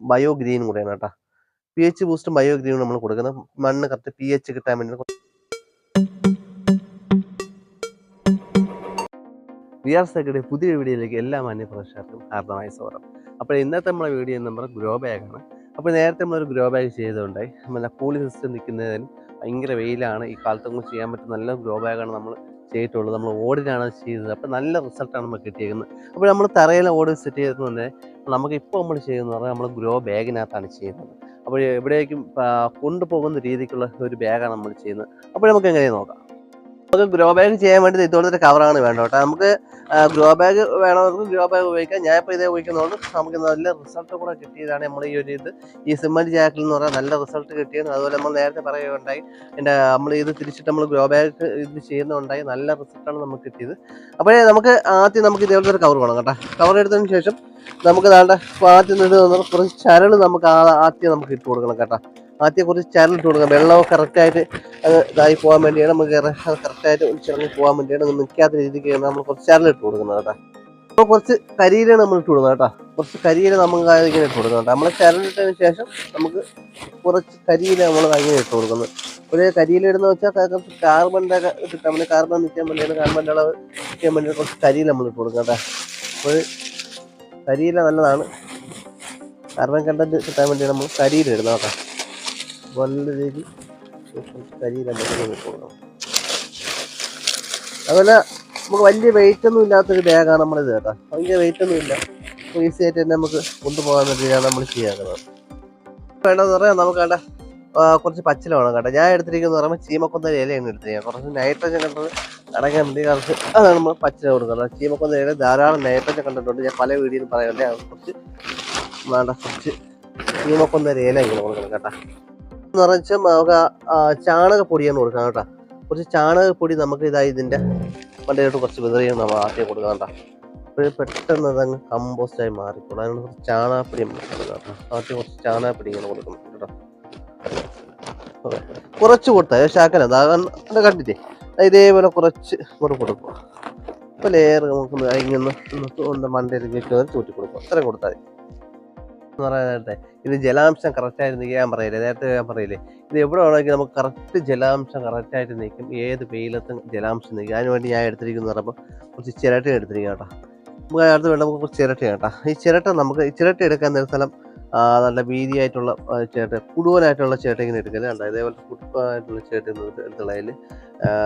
Bio green കൂടെയാണ് കേട്ടോ. P H ബൂസ്റ്റും bio ഗ്രീനും നമ്മൾ കൊടുക്കുന്നത്. മണ്ണ് കറക്റ്റ് പി എച്ച് കിട്ടാൻ വേണ്ടി വി ആർ സെക്രട്ടറി പുതിയ വീഡിയോയിലേക്ക് എല്ലാ മാന്യ പ്രേക്ഷകർക്കും ഹാർദമായ സ്വാഗതം. അപ്പോൾ ഇന്നത്തെ നമ്മുടെ വീഡിയോ നമ്പർ ഗ്രോ ബാഗാണ് അപ്പോൾ നേരത്തെ നമ്മളൊരു ഗ്രോ ബാഗ് ചെയ്തുകൊണ്ടായി നമ്മളെ കൂളി സിസ്റ്റം നിൽക്കുന്നതിന് ഭയങ്കര വെയിലാണ്. ഈ കാലത്ത് നമുക്ക് ചെയ്യാൻ പറ്റുന്ന നല്ല ഗ്രോ ബാഗാണ് നമ്മൾ ചെയ്തിട്ടുള്ളത്. നമ്മൾ ഓടിനാണ് ചെയ്തത്. അപ്പോൾ നല്ല റിസൾട്ടാണ് നമുക്ക് കിട്ടിയിരിക്കുന്നത് അപ്പോൾ നമ്മൾ തറയിൽ ഓട് സെറ്റ് ചെയ്തതുകൊണ്ട് നമുക്ക് ഇപ്പോൾ നമ്മൾ ചെയ്യുന്നത് പറഞ്ഞാൽ നമ്മൾ ഗ്രോ ബാഗിനകത്താണ് ചെയ്യുന്നത്. അപ്പോൾ എവിടേക്കും കൊണ്ടുപോകുന്ന രീതിക്കുള്ള ഒരു ബാഗാണ് നമ്മൾ ചെയ്യുന്നത്. അപ്പോൾ നമുക്ക് എങ്ങനെ നോക്കാം? നമുക്ക് ഗ്രോ ബാഗ് ചെയ്യാൻ വേണ്ടി ഇതുപോലത്തെ കവറാണ് വേണ്ടത് കേട്ടോ. നമുക്ക് ഗ്രോ ബാഗ് വേണമെങ്കിൽ ഗ്രോ ബാഗ് ഉപയോഗിക്കാം. ഞാൻ ഇപ്പോൾ ഇതേ ഉപയോഗിക്കുന്നതുകൊണ്ട് നമുക്ക് നല്ല റിസൾട്ട് കൂടെ കിട്ടിയതാണ് നമ്മൾ ഈ ഒരു ഇത്. ഈ സിമന്റ് ജാക്കിൽ എന്ന് പറഞ്ഞാൽ നല്ല റിസൾട്ട് കിട്ടിയത് അതുപോലെ നമ്മൾ നേരത്തെ പറയുകയുണ്ടായി. എന്റെ നമ്മൾ ഇത് തിരിച്ചിട്ട് നമ്മൾ ഗ്രോ ബാഗ് ഇത് ചെയ്യുന്നുണ്ടായി. നല്ല റിസൾട്ടാണ് നമുക്ക് കിട്ടിയത്. അപ്പോഴേ നമുക്ക് ആദ്യം നമുക്ക് ഇതേപോലത്തെ ഒരു കവർ വേണം കേട്ടോ. കവർ എടുത്തതിന് ശേഷം നമുക്ക് നല്ല ആദ്യം ഇത് കുറച്ച് ചരൾ നമുക്ക് ആദ്യം നമുക്ക് ഇട്ട് കൊടുക്കണം കേട്ടോ. ആദ്യം കുറച്ച് ചരൽ ഇട്ട് കൊടുക്കുക വെള്ളം കറക്റ്റായിട്ട് അത് ഇതായി പോകാൻ വേണ്ടിയാണ് നമുക്ക് കറക്റ്റായിട്ട് ചിറങ്ങി പോകാൻ വേണ്ടിയാണ് നിൽക്കാത്ത രീതിക്ക് നമ്മൾ കുറച്ച് ചരൽ ഇട്ട് കൊടുക്കുന്നത് കേട്ടോ. അപ്പോൾ കുറച്ച് കരിയിലാണ് നമ്മൾ ഇട്ട് കൊടുക്കുന്നത് കേട്ടോ. കുറച്ച് കരിയില നമുക്ക് ഇങ്ങനെ ഇട്ട് കൊടുക്കുന്നത് കേട്ടോ. നമ്മൾ ചരലിട്ടതിന് ശേഷം നമുക്ക് കുറച്ച് കരിയില നമ്മൾ അങ്ങനെ ഇട്ട് കൊടുക്കുന്നത്. ഒരു കരിയില ഇടുന്ന വെച്ചാൽ കുറച്ച് കാർബണിന്റെ കിട്ടാൻ വേണ്ടി കാർബൺ നിൽക്കാൻ വേണ്ടിയാണ് കാർബണിന്റെ അളവ് നിൽക്കാൻ വേണ്ടി കുറച്ച് കരിയില നമ്മൾ ഇട്ട് കൊടുക്കാം കേട്ടോ. അപ്പോൾ കരിയില നല്ലതാണ്. കാർബൺ കണ്ടന്റ് കിട്ടാൻ വേണ്ടി നമ്മൾ കരിയില ഇടുന്നത് കേട്ടോ. ഇട്ട് അതുപോലെ നമുക്ക് വലിയ വെയിറ്റ് ഒന്നും ഇല്ലാത്തൊരു ബാഗാണ് നമ്മളിത് കേട്ടോ. ഭയങ്കര വെയിറ്റ് ഒന്നും ഇല്ല. ഈസി ആയിട്ട് തന്നെ നമുക്ക് കൊണ്ടുപോകാൻ രീതിയാണ് നമ്മൾ ചെയ്യാറുള്ളത്. വേണ്ടതെന്ന് പറയാം നമുക്ക് വേണ്ട കുറച്ച് പച്ചില വേണം കേട്ടോ. ഞാൻ എടുത്തിരിക്കുന്നത് പറയുമ്പോൾ ചീമക്കൊന്ന ഇലയാണ് എടുത്തിരിക്കുക കുറച്ച് നൈട്രജൻ കണ്ടത് അടയ്ക്കാൻ വേണ്ടി കുറച്ച് അതാണ് നമ്മൾ പച്ചില കൊടുക്കുന്നത്. ചീമക്കൊന്ന ഇല ധാരാളം നൈട്രജൻ കണ്ടിട്ടുണ്ട് ഞാൻ പല വീഡിയോയിൽ പറയുന്നുണ്ട്. കുറച്ച് വേണ്ട കുറച്ച് ചീമക്കൊന്ന ഇല ഇങ്ങനെ കൊടുക്കണം കേട്ടോ. പറഞ്ഞാൽ നമുക്ക് ചാണകപ്പൊടിയാണ് കൊടുക്കാം കേട്ടോ. കുറച്ച് ചാണകപ്പൊടി നമുക്ക് ഇതായി ഇതിന്റെ മണ്ടയിലോട്ട് കുറച്ച് വിതറിയാണ് നമ്മൾ ആദ്യം കൊടുക്കാം കേട്ടോ. അപ്പോൾ പെട്ടെന്ന് അതങ്ങ് കമ്പോസ്റ്റായി മാറിക്കോളും. അതിനോട് കുറച്ച് ചാണകപ്പൊടി കൊടുക്കാം ആദ്യം കുറച്ച് ചാണകപ്പൊടി ഇങ്ങനെ കൊടുക്കണം കേട്ടോ. കുറച്ച് കൊടുത്താൽ ശാക്കന അതാ കണ്ടിട്ടേ ഇതേപോലെ കുറച്ച് ഇങ്ങോട്ട് കൊടുക്കുക അപ്പോൾ ലെയർ നമുക്ക് ഇങ്ങനെ ഒന്ന് കയറ്റി ചൂട്ടി കൊടുക്കുക അത്രയും കൊടുത്താൽ മതി. എന്ന് പറയാനായിട്ട് ഇത് ജലാംശം കറക്റ്റായിട്ട് നിൽക്കാൻ പറയില്ലേ? നേരത്തെ ഞാൻ പറയില്ലേ? ഇത് എവിടെ വേണമെങ്കിൽ നമുക്ക് കറക്റ്റ് ജലാംശം കറക്റ്റായിട്ട് നിൽക്കും ഏത് വെയിലത്തും ജലാംശം നിൽക്കും അതിന് വേണ്ടി ഞാൻ എടുത്തിരിക്കുന്നു പറയുമ്പോൾ കുറച്ച് ചിരട്ട എടുത്തിരിക്കാം കേട്ടോ. നമുക്ക് അടുത്ത് വേണ്ട നമുക്ക് കുറച്ച് ചിരട്ട കേട്ടോ. ഈ ചിരട്ട നമുക്ക് ഈ ചിരട്ട എടുക്കാൻ നേരം സ്ഥലം നല്ല വീതിയായിട്ടുള്ള ചേട്ട കുടുവനായിട്ടുള്ള ചിരട്ട ഇങ്ങനെ എടുക്കൽ കണ്ടോ? ഇതേപോലെ കുടുവായിട്ടുള്ള ചിരട്ട എടുത്തുള്ളതിൽ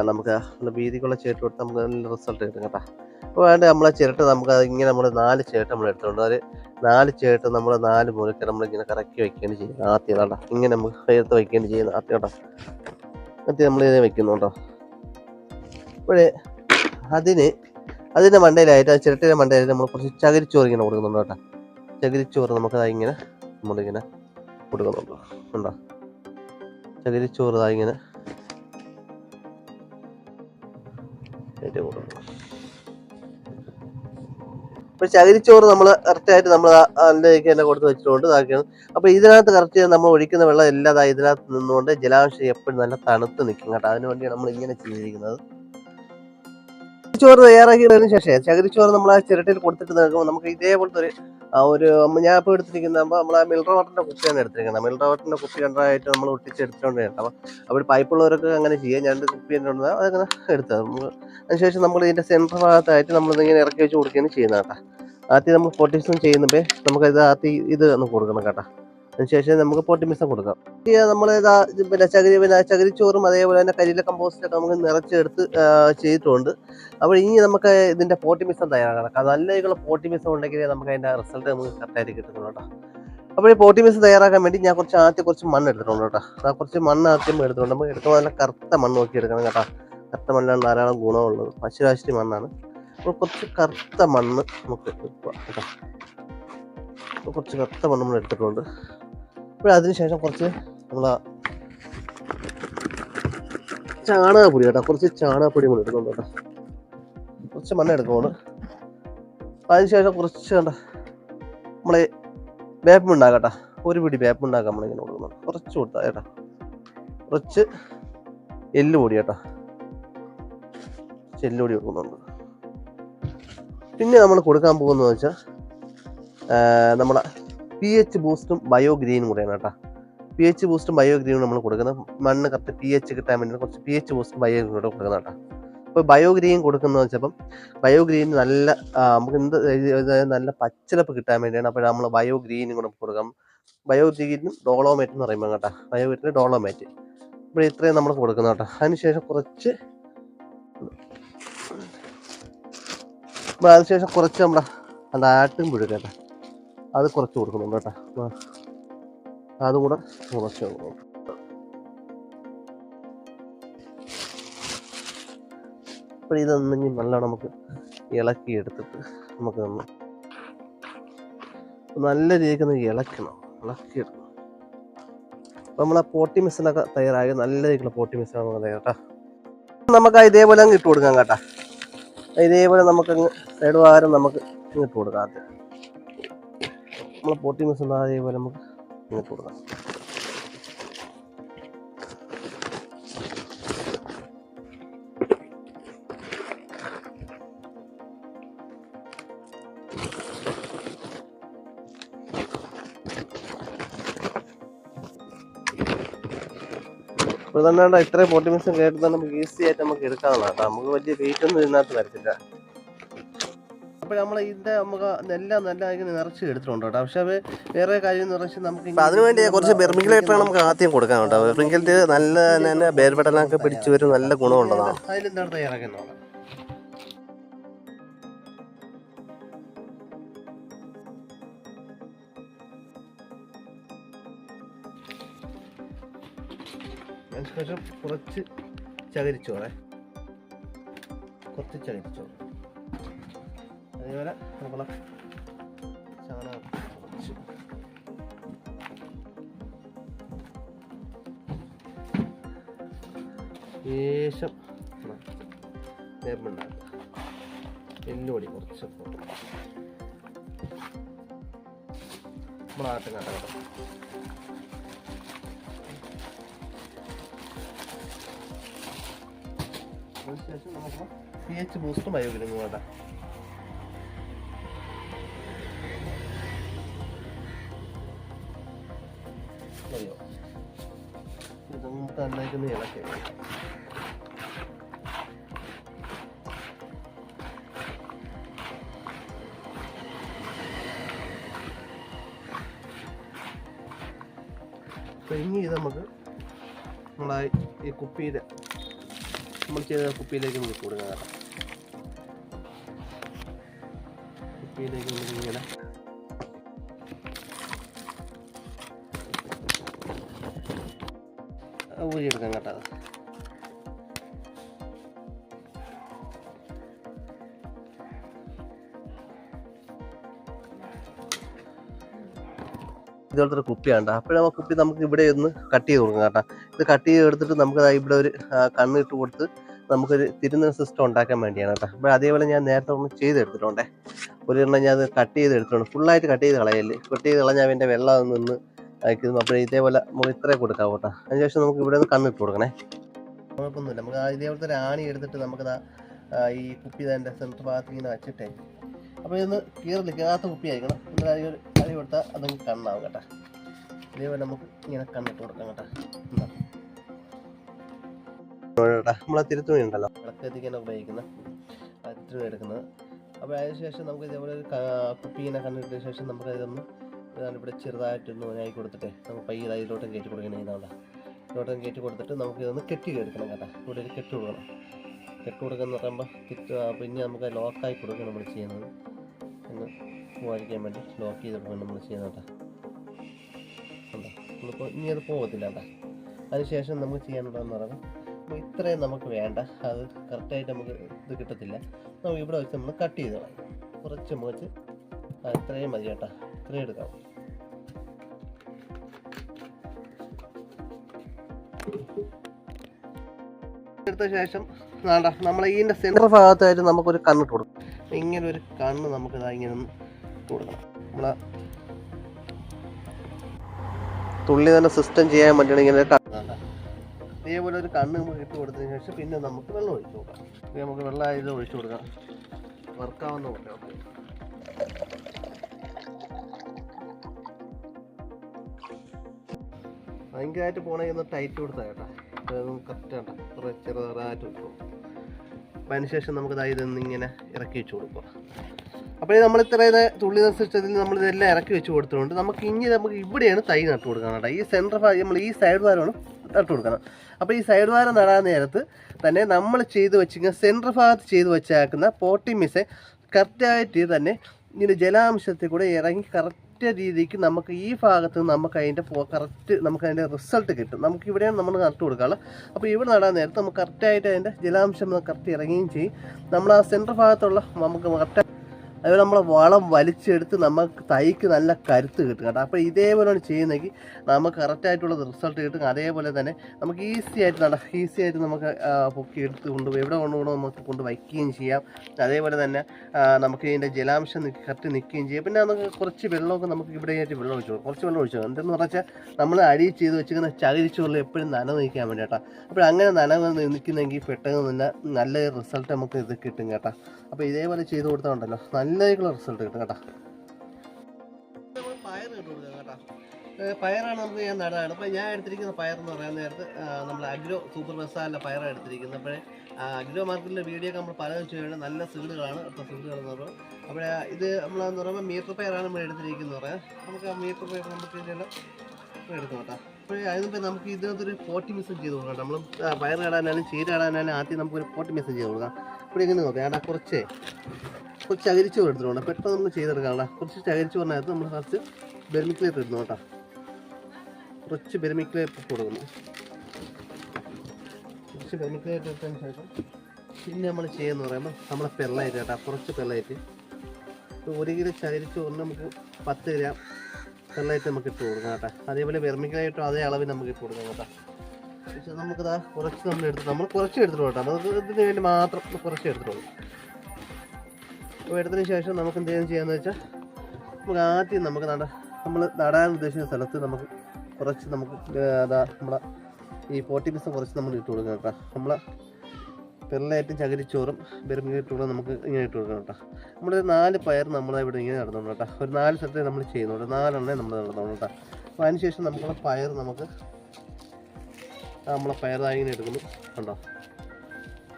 നമുക്ക് നല്ല വീതിക്കുള്ള ചേട്ട കൊടുത്ത് നമുക്ക് നല്ല റിസൾട്ട് കിട്ടും കേട്ടോ. അപ്പോൾ വേണ്ട നമ്മളെ ചിരട്ട നമുക്ക് ഇങ്ങനെ നമ്മൾ നാല് ചേട്ട നമ്മൾ എടുത്തുകൊണ്ട് ഒരു നാല് ചേട്ട നമ്മൾ നാല് മൂലക്ക് നമ്മളിങ്ങനെ കറക്കി വയ്ക്കുകയാണ് ചെയ്യുന്നത് ആദ്യം കേട്ടോ ഇങ്ങനെ നമുക്ക് എടുത്ത് വയ്ക്കുകയാണ് ചെയ്യുന്നത് ആദ്യം കേട്ടോ ആദ്യം വെക്കുന്നു കേട്ടോ. അപ്പോഴേ അതിന് അതിന്റെ മണ്ടയിലായിട്ട് ആ ചിരട്ടയുടെ മണ്ടയിലായിട്ട് നമ്മൾ കുറച്ച് ചകിരിച്ചോറ് ഇങ്ങനെ കൊടുക്കുന്നുണ്ട് കേട്ടോ. ചകിരിച്ചോറ് നമുക്കത് നമ്മളിങ്ങനെ കൊടുക്കുന്നുള്ളൂ. ഉണ്ടോ ചകിരി ചോറുതായി ഇങ്ങനെ അപ്പൊ കൊടുക്കണം ചോറ് ചകിരിച്ചോറ് നമ്മൾ കറക്റ്റായിട്ട് നമ്മൾ അതിലേക്ക് തന്നെ കൊടുത്ത് വെച്ചിട്ടുണ്ട്. ഇതാക്കിയാണ് അപ്പൊ ഇതിനകത്ത് കറക്റ്റ് നമ്മൾ ഒഴിക്കുന്ന വെള്ളം എല്ലാം ഇതിനകത്ത് നിന്നുകൊണ്ട് ജലാംശം എപ്പോഴും നല്ല തണുത്ത് നിൽക്കും കേട്ടോ. അതിനു വേണ്ടിയാണ് നമ്മൾ ഇങ്ങനെ ചെയ്തിരിക്കുന്നത്. ചോറ് തയ്യാറാക്കിയതിനു ശേഷം ചകിരിച്ചോറ് നമ്മൾ ആ ചിരട്ടയിൽ കൊടുത്തിട്ട് നിൽക്കുമ്പോൾ നമുക്ക് ഇതേപോലത്തെ ഒരു ഒരു ഞാൻ ഇപ്പോൾ എടുത്തിരിക്കുന്ന നമ്മൾ ആ മിൽറ വാട്ടറിന്റെ കുപ്പിയാണ് എടുത്തിരിക്കുന്നത്. മിൽട്ര വാട്ടറിന്റെ കുപ്പി രണ്ടായിട്ട് നമ്മൾ ഒട്ടിച്ചെടുത്തോണ്ടിരുന്നത് അപ്പോൾ അവിടെ പൈപ്പുള്ളവരൊക്കെ അങ്ങനെ ചെയ്യാം. ഞാൻ കുപ്പി തന്നെ ഉണ്ട് അതങ്ങനെ എടുത്തത്. നമുക്ക് അതിനുശേഷം നമ്മൾ ഇതിന്റെ സെന്റർ ഭാഗത്തായിട്ട് നമ്മളിതിങ്ങനെ ഇറക്കി വെച്ച് കൊടുക്കുകയാണ് ചെയ്യുന്നത് കേട്ടോ. ആദ്യം നമ്മൾ പൊട്ടിമിസം ചെയ്യുമ്പോൾ നമുക്കത് ആദ്യം ഇത് ഒന്ന് കൊടുക്കണം കേട്ടോ. അതിനുശേഷം നമുക്ക് പൊട്ടിമിസം കൊടുക്കാം. നമ്മൾ ഇതാ പിന്നെ ചകിരി പിന്നെ ചകിരിച്ചോറും അതേപോലെ തന്നെ കരിയില കമ്പോസ്റ്റൊക്കെ നമുക്ക് നിറച്ചെടുത്ത് ചെയ്തിട്ടുണ്ട്. അപ്പോൾ ഇനി നമുക്ക് ഇതിന്റെ പോട്ടിമിസം തയ്യാറാക്കണം നല്ല രീതിയിലുള്ള പോട്ടിമിസം ഉണ്ടെങ്കിൽ നമുക്ക് അതിന്റെ റിസൾട്ട് നമുക്ക് കറക്റ്റായിട്ട് കിട്ടുന്നുള്ളൂ കേട്ടോ. അപ്പോൾ ഈ പോട്ടിമിസ് തയ്യാറാക്കാൻ വേണ്ടി ഞാൻ കുറച്ച് ആദ്യം കുറച്ച് മണ്ണ് എടുത്തിട്ടുണ്ട് കേട്ടോ. ആ കുറച്ച് മണ്ണ് ആദ്യം എടുത്തിട്ടുണ്ട്. നമുക്ക് എടുക്കുമ്പോൾ നല്ല കറുത്ത മണ്ണ് നോക്കി എടുക്കണം കേട്ടോ. കറുത്ത മണ്ണാണ് ധാരാളം ഗുണമുള്ളത്. പശുരാശി മണ്ണാണ്. അപ്പോൾ കുറച്ച് കറുത്ത മണ്ണ് നമുക്ക് എടുക്കുക കേട്ടോ. കുറച്ച് കറുത്ത മണ്ണ് നമ്മൾ എടുത്തിട്ടുണ്ട്. അതിനുശേഷം കുറച്ച് നമ്മൾ ചാണകപ്പൊടി കേട്ടോ. കുറച്ച് ചാണകപ്പൊടി കൂടി എടുക്കുന്നുണ്ട് കേട്ടോ. കുറച്ച് മണ്ണ് എടുക്കുവാണ് അതിനുശേഷം കുറച്ച് കണ്ട നമ്മൾ വേപ്പുണ്ടാക്കാം കേട്ടോ. ഒരു പിടി വേപ്പം ഉണ്ടാക്കാം നമ്മളിങ്ങനെ കൊടുക്കുന്നത് കുറച്ച് കൊടുത്താൽ കേട്ടോ. കുറച്ച് എല്ല് പൊടി കേട്ടോ. എല്ല് പൊടി കൊടുക്കുന്നുണ്ട്. പിന്നെ നമ്മൾ കൊടുക്കാൻ പോകുന്നതെന്ന് വെച്ചാൽ നമ്മളെ പി എച്ച് ബൂസ്റ്റും ബയോ ഗ്രീനും കൂടെയാണ് കേട്ടോ. പി എച്ച് ബൂസ്റ്റും ബയോ ഗ്രീനും നമ്മൾ കൊടുക്കുന്നത് മണ്ണ് കറക്റ്റ് പി എച്ച് കിട്ടാൻ വേണ്ടി കുറച്ച് പി എച്ച് ബൂസ്റ്റും ബയോ ഗ്രീനും കൂടെ കൊടുക്കുന്നത് കേട്ടോ. അപ്പോൾ ബയോ ഗ്രീൻ കൊടുക്കുന്നത് വെച്ചപ്പം ബയോ ഗ്രീൻ നല്ല നമുക്ക് എന്ത് നല്ല പച്ചിലപ്പ് കിട്ടാൻ വേണ്ടിയാണ് അപ്പോൾ നമ്മൾ ബയോ ഗ്രീനും കൂടെ കൊടുക്കാം. ബയോ ഗ്രീനും ഡോളോമേറ്റ് എന്ന് പറയുമ്പോൾ കേട്ടോ. ബയോ ഗ്രീനിൽ ഡോളോമേറ്റ് അപ്പോൾ ഇത്രയും നമ്മൾ കൊടുക്കുന്നത് കേട്ടോ. അതിനുശേഷം കുറച്ച് അതിനുശേഷം കുറച്ച് നമ്മുടെ അത് ആട്ടും പുഴു കേട്ടോ. അത് കുറച്ച് കൊടുക്കുന്നുണ്ട് കേട്ടോ. അതും കൂടെ കുറച്ച് അപ്പം അപ്പോൾ ഇതൊന്നും നല്ലോണം നമുക്ക് ഇളക്കി എടുത്തിട്ട് നമുക്ക് ഒന്ന് നല്ല രീതിക്ക് ഒന്ന് ഇളക്കണം. ഇളക്കി എടുക്കണം അപ്പോൾ നമ്മൾ ആ പോട്ടി മിസ്സിനൊക്കെ തയ്യാറായി. നല്ല രീതിക്കുള്ള പോട്ടി മിസ് നമുക്ക് കേട്ടോ. നമുക്ക് ഇതേപോലെ അങ്ങ് ഇട്ട് കൊടുക്കാം കേട്ടോ. ഇതേപോലെ നമുക്കങ്ങ് സൈഡ് വാരം നമുക്ക് ഇട്ട് കൊടുക്കാം ആദ്യം. നമ്മൾ പോട്ടി മിസ് അതേപോലെ നമുക്ക് ഇങ്ങനെ കൊടുക്കാം. ഇപ്പോൾ തന്നെ ഇത്രയും പോട്ടി മിസ്സും കേട്ട് തന്നെ നമുക്ക് ഈസി ആയിട്ട് നമുക്ക് എടുക്കാവുന്നതാണ് നമുക്ക് വലിയ വെയിറ്റ് ഒന്നും ഇതിനകത്ത് വരത്തില്ല. അപ്പോൾ നമ്മൾ ഇതിന്റെ നമുക്ക് എല്ലാം നല്ല നിറച്ച് എടുത്തിട്ടുണ്ട് കേട്ടോ. പക്ഷേ അത് വേറെ കാര്യം നിറച്ച് നമുക്ക് അതിന് വേണ്ടി കുറച്ച് ബെർമിക്കുലേറ്റർ നമുക്ക് ആദ്യം കൊടുക്കാൻ കേട്ടോ. ബെർമിക്കുലേറ്റ് നല്ല തന്നെ ബേർപെടലൊക്കെ പിടിച്ചു വരും നല്ല ഗുണമുള്ളതാണ്. അതിലെന്താണ് തയ്യാറാക്കുന്നത്? അതിനുശേഷം കുറച്ച് ചകരിച്ചോളെ കുറച്ച് ചകരിച്ചോളെ അതേപോലെ നമ്മളെ ചാണകം കുറച്ച് ശേഷം വേമ്പുണ്ടാക്കുക എല്ലുപൊടി കുറച്ച് നമ്മളാട്ടം കേട്ടോ. അതിനുശേഷം നമുക്ക് പി എച്ച് ബൂസ്റ്റും ബയോഗ്രീനും കൂടെ നമുക്ക് നന്നായിട്ടൊന്ന് ഇളക്കി. അപ്പൊ ഇനി ഇത് നമുക്ക് നമ്മളെ ഈ കുപ്പിയുടെ നമ്മൾ ചെയ്ത കുപ്പിയിലേക്ക് നമുക്ക് കൊടുക്കാം കുപ്പിയിലേക്ക് നമുക്ക് ഇങ്ങനെ ഊരിയെടുക്കാം കേട്ടോ. ഇതുപോലത്തെ ഒരു കുപ്പിയാണ് അപ്പോഴും ആ കുപ്പി നമുക്ക് ഇവിടെ ഒന്ന് കട്ട് ചെയ്ത് കൊടുക്കാം കേട്ടോ. ഇത് കട്ട് ചെയ്ത് എടുത്തിട്ട് നമുക്ക് ഇവിടെ ഒരു കണ്ണ് ഇട്ട് കൊടുത്ത് നമുക്കൊരു തിരുന്ന സിസ്റ്റം ഉണ്ടാക്കാൻ വേണ്ടിയാണ് കേട്ടോ. അപ്പോൾ അതേപോലെ ഞാൻ നേരത്തെ ഒന്ന് ചെയ്തെടുത്തിട്ടുണ്ടേ ഒരു എണ്ണം ഞാൻ കട്ട് ചെയ്ത് എടുത്തിട്ടുണ്ട്. ഫുള്ളായിട്ട് കട്ട് ചെയ്ത് കളയല്ലേ? കട്ട് ചെയ്ത് കളഞ്ഞാൽ അതിന്റെ വെള്ളം നിന്ന് അപ്പോൾ ഇതേപോലെ നമുക്ക് ഇത്രയും കൊടുക്കാം കേട്ടോ. അതിനുശേഷം നമുക്ക് ഇവിടെ നിന്ന് കണ്ണിട്ട് കൊടുക്കണേ. കുഴപ്പമൊന്നുമില്ല. നമുക്ക് ഇതേപോലത്തെ ഒരു ആണി എടുത്തിട്ട് നമുക്ക് ഈ കുപ്പി അതിന്റെ സെന്റർ ഭാഗത്ത് ഇങ്ങനെ വെച്ചിട്ടേ. അപ്പോൾ ഇതൊന്ന് കീറില്ല കീറാത്ത കുപ്പി ആയിരിക്കണം എന്നിട്ട് അരി അരി കൊടുത്താൽ അതങ്ങ് കണ്ണാവും കേട്ടോ. ഇതേപോലെ നമുക്ക് ഇങ്ങനെ കണ്ണിട്ട് കൊടുക്കാം കേട്ടോ. നമ്മളെ തിരുത്തുണി ഉണ്ടല്ലോ. വിളക്കെത്തിക്കാൻ ഉപയോഗിക്കുന്ന തിരുത്തുണി എടുക്കുന്നത്. അപ്പോൾ അതിന് ശേഷം നമുക്ക് ഇതേപോലെ കുപ്പി ഇങ്ങനെ കണ്ണിട്ട ശേഷം നമുക്ക് ഇതൊന്ന് ഇതാണ് ഇവിടെ ചെറുതായിട്ടൊന്ന് ഞായി കൊടുത്തിട്ട് നമുക്ക് പയ്യെ ഇതിലോട്ടും കയറ്റി കൊടുക്കണം ഇതാണ് ഇതിലോട്ടും കയറ്റി കൊടുത്തിട്ട് നമുക്ക് ഇതൊന്ന് കെട്ടി എടുക്കണം കേട്ടോ. ഇവിടെ ഒരു കെട്ട് കൊടുക്കണം. കെട്ട് കൊടുക്കുക എന്ന് പറയുമ്പോൾ പിന്നെ നമുക്ക് ലോക്കായി കൊടുക്കണം നമ്മൾ ചെയ്യുന്നത്. ഒന്ന് പോകാതിരിക്കാൻ വേണ്ടി ലോക്ക് ചെയ്ത് കൊടുക്കണം നമ്മൾ ചെയ്യുന്നത് കേട്ടോ. നമ്മളിപ്പോൾ ഇനി അത് പോകത്തില്ല കേട്ടോ. അതിനുശേഷം നമുക്ക് ചെയ്യാനുള്ളതെന്ന് പറയുമ്പോൾ അപ്പോൾ ഇത്രയും നമുക്ക് വേണ്ട. അത് കറക്റ്റായിട്ട് നമുക്ക് ഇത് കിട്ടത്തില്ല. നമുക്ക് ഇവിടെ വെച്ച് നമ്മൾ കട്ട് ചെയ്ത് കളയും. കുറച്ച് മുറിച്ച് ഇത്രയും മതി കേട്ടോ. ഇത്രയും എടുക്കാം. എടുത്ത ശേഷം വേണ്ട നമ്മൾ ഇതിന്റെ സെന്റർ ഭാഗത്തായിട്ട് നമുക്കൊരു കണ്ണിട്ട് കൊടുക്കും. ഇങ്ങനെ ഒരു കണ്ണ് നമുക്ക് ഇതാ ഇങ്ങനെ കൊടുക്കണം. നമ്മളെ തുള്ളി തന്നെ സിസ്റ്റം ചെയ്യാൻ വേണ്ടിയാണ് ഇങ്ങനെ കണ്ണ്. ഇതേപോലെ ഒരു കണ്ണ് നമുക്ക് ഇട്ട് കൊടുത്തതിന് ശേഷം പിന്നെ നമുക്ക് വെള്ളം ഒഴിച്ചു കൊടുക്കാം. നമുക്ക് വെള്ളം ഇത് ഒഴിച്ചു കൊടുക്കാം. വർക്കാവുന്ന പോലെ ഓക്കെ ഭയങ്കരമായിട്ട് പോണെങ്കിൽ ഒന്ന് ടൈറ്റ് കൊടുത്താൽ കേട്ടോ. കറക്റ്റ് കേട്ടോ കുറേ ചെറുതായിട്ട് വെക്കും അപ്പം അതിനുശേഷം നമുക്ക് ഇതായത് ഇതൊന്ന് ഇങ്ങനെ ഇറക്കി വെച്ച് കൊടുക്കുക അപ്പോൾ നമ്മൾ ഇത്രയും തുള്ളി സിസ്റ്റത്തിൽ നമ്മൾ ഇതെല്ലാം ഇറക്കി വെച്ച് കൊടുത്തുകൊണ്ട് നമുക്ക് ഇനി നമുക്ക് ഇവിടെയാണ് തൈ നട്ട് കൊടുക്കണം കേട്ടോ. ഈ സെന്റർ നമ്മൾ ഈ സൈഡ് ഭാഗമാണ് നട്ട് കൊടുക്കണം. അപ്പോൾ ഈ സൈഡ് ഭാഗം നടാൻ നേരത്ത് തന്നെ നമ്മൾ ചെയ്ത് വെച്ചിരിക്കുന്ന സെന്റർ ഭാഗത്ത് ചെയ്ത് വെച്ചേക്കുന്ന പോട്ടി മിസ് കറക്റ്റായിട്ട് തന്നെ ഇങ്ങനെ ജലാംശത്തിൽ കൂടെ ഇറങ്ങി കറക്റ്റ് രീതിക്ക് നമുക്ക് ഈ ഭാഗത്ത് നമുക്ക് അതിന്റെ കറക്റ്റ് നമുക്ക് അതിന്റെ റിസൾട്ട് കിട്ടും. നമുക്ക് ഇവിടെയാണ് നമ്മൾ നട്ടു കൊടുക്കാനുള്ളത്. അപ്പോൾ ഇവിടെ നടാൻ നേരത്ത് നമുക്ക് കറക്റ്റായിട്ട് അതിന്റെ ജലാംശം കറക്റ്റ് ഇറങ്ങുകയും ചെയ്യും. നമ്മൾ ആ സെന്റർ ഭാഗത്തുള്ള നമുക്ക് കറക്റ്റ് അതുപോലെ നമ്മൾ വളം വലിച്ചെടുത്ത് നമുക്ക് തൈക്ക് നല്ല കരുത്ത് കിട്ടും കേട്ടോ. അപ്പോൾ ഇതേപോലെയാണ് ചെയ്യുന്നതെങ്കിൽ നമുക്ക് കറക്റ്റായിട്ടുള്ള റിസൾട്ട് കിട്ടും. അതേപോലെ തന്നെ നമുക്ക് ഈസി ആയിട്ട് നട ഈസി ആയിട്ട് നമുക്ക് പൊക്കി എടുത്ത് കൊണ്ടുപോയി എവിടെ കൊണ്ടുപോകണം നമുക്ക് കൊണ്ട് വയ്ക്കുകയും ചെയ്യാം. അതേപോലെ തന്നെ നമുക്ക് ഇതിന്റെ ജലാംശം കറക്റ്റ് നിൽക്കുകയും ചെയ്യാം. പിന്നെ നമുക്ക് കുറച്ച് വെള്ളമൊക്കെ നമുക്ക് ഇവിടെ ആയിട്ട് വെള്ളം ഒഴിച്ചു കുറച്ച് വെള്ളം ഒഴിച്ചു. എന്തെന്ന് പറഞ്ഞാൽ നമ്മൾ അടി ചെയ്ത് വെച്ചിരിക്കുന്ന ചകിരിച്ചോറിൽ എപ്പോഴും നനവ് നിൽക്കാൻ വേണ്ടി കേട്ടോ. അപ്പോൾ അങ്ങനെ നനവ് നിൽക്കുന്നെങ്കിൽ പെട്ടെന്ന് തന്നെ നല്ല റിസൾട്ട് നമുക്ക് ഇത് കിട്ടും കേട്ടോ. അപ്പോൾ ഇതേപോലെ ചെയ്ത് കൊടുത്താൽ നല്ലതായിട്ടുള്ള റിസൾട്ട് കിട്ടും കേട്ടോ. പയറാണ് നമുക്ക് ഞാൻ നടാണ് അപ്പോൾ ഞാൻ എടുത്തിരിക്കുന്ന പയർ എന്ന് പറയാൻ നേരത്ത് നമ്മൾ അഗ്രോ സൂപ്പർ മസാല പയറാണ് എടുത്തിരിക്കുന്നത്. അപ്പോൾ അഗ്രോ മാർക്കറ്റിലെ വീഡിയോ ഒക്കെ നമ്മൾ പല വെച്ച് കഴിഞ്ഞാൽ നല്ല സീഡുകളാണ് അടുത്ത സീഡുകൾ എന്ന് പറയുമ്പോൾ അപ്പോൾ ഇത് നമ്മളെന്ന് പറയുമ്പോൾ മീറ്റർ പയറാണ് നമ്മൾ എടുത്തിരിക്കുന്നത് പറയാം നമുക്ക് ആ മീറ്റർ പയർ നമുക്ക് ഇതിനെല്ലാം എടുക്കാം കേട്ടോ. അപ്പോൾ അതിനുമ്പോൾ നമുക്ക് ഇതിനകത്തൊരു പോട്ടി മെസ്സേജ് ചെയ്ത് കൊടുക്കാം. നമ്മൾ പയർ ഇടാനാലും ചീര ഇടാനാലും ആദ്യം നമുക്കൊരു പോട്ടി മെസ്സേജ് ചെയ്ത് കൊടുക്കാം. അപ്പോൾ ഇങ്ങനെ നോക്കാം. ഏട്ടാ കുറച്ചേ. കുറച്ച് ചകരിച്ചു എടുത്തിട്ടുണ്ട് പെട്ടെന്ന് നമുക്ക് ചെയ്തെടുക്കാനുള്ള കുറച്ച് ചകരിച്ചു പറഞ്ഞാൽ നമ്മൾ കുറച്ച് ബെർമിക്ലേറ്റ് ഇടുന്നു കേട്ടോ. കുറച്ച് ഇട്ട് കൊടുക്കുന്നു. കുറച്ച് ബെർമിക്ലേറ്റ് ഇട്ടതിന് ശേഷം പിന്നെ നമ്മൾ ചെയ്യുന്ന പറയുമ്പോൾ നമ്മളെ പെള്ളായിട്ട് കേട്ടോ കുറച്ച് പെള്ളായിട്ട് ഒരു കിലോ ചകരിച്ചു പറഞ്ഞാൽ നമുക്ക് പത്ത് ഗ്രാം പെള്ളായിട്ട് നമുക്ക് ഇട്ട് കൊടുക്കാം കേട്ടോ. അതേപോലെ ബെർമിക്ലേറ്റും അതേ അളവിൽ നമുക്ക് ഇട്ട് കൊടുക്കാം കേട്ടോ. പക്ഷേ നമുക്കിതാ കുറച്ച് നമ്മൾ എടുത്ത് നമ്മൾ കുറച്ച് എടുത്തിട്ട് കേട്ടോ. നമുക്ക് ഇതിന് വേണ്ടി മാത്രം കുറച്ച് എടുത്തിട്ടുള്ളൂ. അപ്പോൾ എടുത്തതിന് ശേഷം നമുക്ക് എന്തെങ്കിലും ചെയ്യാന്ന് വെച്ചാൽ നമുക്ക് ആദ്യം നമുക്ക് നട നമ്മൾ നടാൻ ഉദ്ദേശിക്കുന്ന സ്ഥലത്ത് നമുക്ക് കുറച്ച് നമുക്ക് അതാ നമ്മളെ ഈ പോട്ടി പീസ് കുറച്ച് നമ്മൾ ഇട്ട് കൊടുക്കണം കേട്ടോ. നമ്മളെ പെരളേറ്റും ചകിരിച്ചോറും ബെരുമിട്ടുള്ള നമുക്ക് ഇങ്ങനെ ഇട്ട് കൊടുക്കണം കേട്ടോ. നമ്മളൊരു നാല് പയർ നമ്മൾ ഇവിടെ ഇങ്ങനെ നടന്നോളൂ കേട്ടോ. ഒരു നാല് സ്ഥലത്ത് നമ്മൾ ചെയ്യുന്നുണ്ട് നാലെണ്ണേ നമ്മൾ നടന്നോളൂ കേട്ടോ. അപ്പോൾ അതിനുശേഷം നമുക്കുള്ള പയർ നമുക്ക് നമ്മളെ പയർ ഇങ്ങനെ എടുക്കുന്നു കണ്ടോ.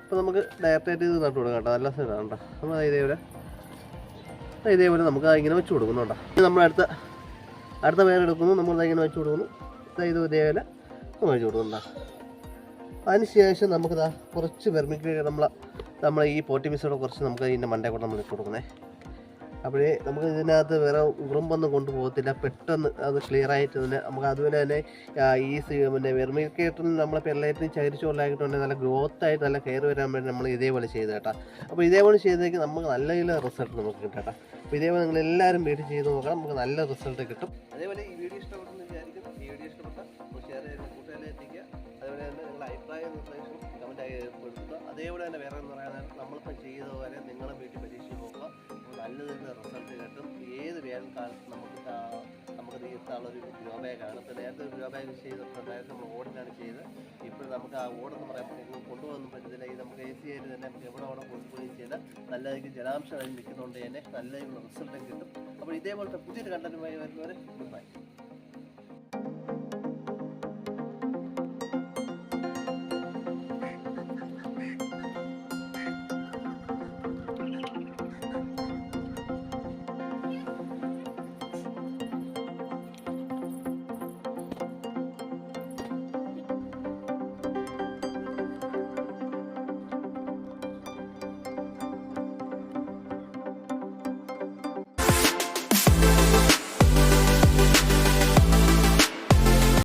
അപ്പോൾ നമുക്ക് ഡയറക്റ്റായിട്ട് ഇത് നട്ടു കൊടുക്കാം കേട്ടോ. നല്ല സ്ഥലമാണ് കേട്ടോ. നമ്മൾ ഇതേപോലെ ഇതേപോലെ നമുക്ക് ഇങ്ങനെ വെച്ച് കൊടുക്കുന്നു കേട്ടോ. ഇനി നമ്മൾ അടുത്ത അടുത്ത പയർ എടുക്കുന്നു. നമ്മൾ ഇങ്ങനെ വെച്ച് കൊടുക്കുന്നു. ഇതാ ഇത് ഇതേപോലെ വെച്ച് കൊടുക്കുന്നു അതിനുശേഷം നമുക്ക് കുറച്ച് വെർമിക്ക് നമ്മൾ നമ്മൾ ഈ പോട്ടി മിസോടെ കുറച്ച് നമുക്ക് ഇതിന്റെ മണ്ടേ കൂടെ നമ്മൾ ഇട്ട് കൊടുക്കുന്നേ. അപ്പോഴേ നമുക്ക് ഇതിനകത്ത് വേറെ ഉറുമ്പൊന്നും കൊണ്ടുപോകത്തില്ല. പെട്ടെന്ന് അത് ക്ലിയർ ആയിട്ട് തന്നെ നമുക്ക് അതുപോലെ തന്നെ ഈ പിന്നെ വെർമിക്കേറ്ററിന് നമ്മളെ പെരളേറ്റിന് ചരിച്ചുകൊണ്ടാക്കിയിട്ടുണ്ടെങ്കിൽ നല്ല ഗ്രോത്ത് ആയിട്ട് നല്ല കയറി വരാൻ വേണ്ടി നമ്മൾ ഇതേപോലെ ചെയ്ത് കേട്ടോ. അപ്പോൾ ഇതേപോലെ ചെയ്തേക്ക് നമുക്ക് നല്ല നല്ല റിസൾട്ട് നമുക്ക് കിട്ടാം അപ്പോൾ ഇതേപോലെ നിങ്ങൾ എല്ലാവരും വീട്ടിൽ ചെയ്ത് നോക്കണം. നമുക്ക് നല്ല റിസൾട്ട് കിട്ടും. അതേപോലെ നമുക്ക് നമുക്ക് തീർത്താനുള്ള ഒരു ഗ്രോ ബാഗാണ് ഇപ്പോൾ നേരത്തെ ഒരു ഗ്രോ ബാഗ് ചെയ്തിട്ടുണ്ടായിരുന്നു നമ്മൾ ഓടിനാണ് ചെയ്ത് ഇപ്പോൾ നമുക്ക് ആ ഓടെന്ന് പറയുമ്പോൾ കൊണ്ടുപോകാൻ പറ്റത്തില്ല ഇത് നമുക്ക് ഈസി ആയിട്ട് തന്നെ നമുക്ക് എവിടെ വേണം കൊണ്ടുപോവുകയും ചെയ്താൽ നല്ലതായിരിക്കും. ജലാംശം അതിൽ നിൽക്കുന്നതുകൊണ്ട് തന്നെ നല്ല റിസൾട്ടും കിട്ടും. അപ്പോൾ ഇതേപോലത്തെ പുതിയൊരു കണ്ടന്റുമായി വരുന്നവരെ ഗുഡ് ബൈ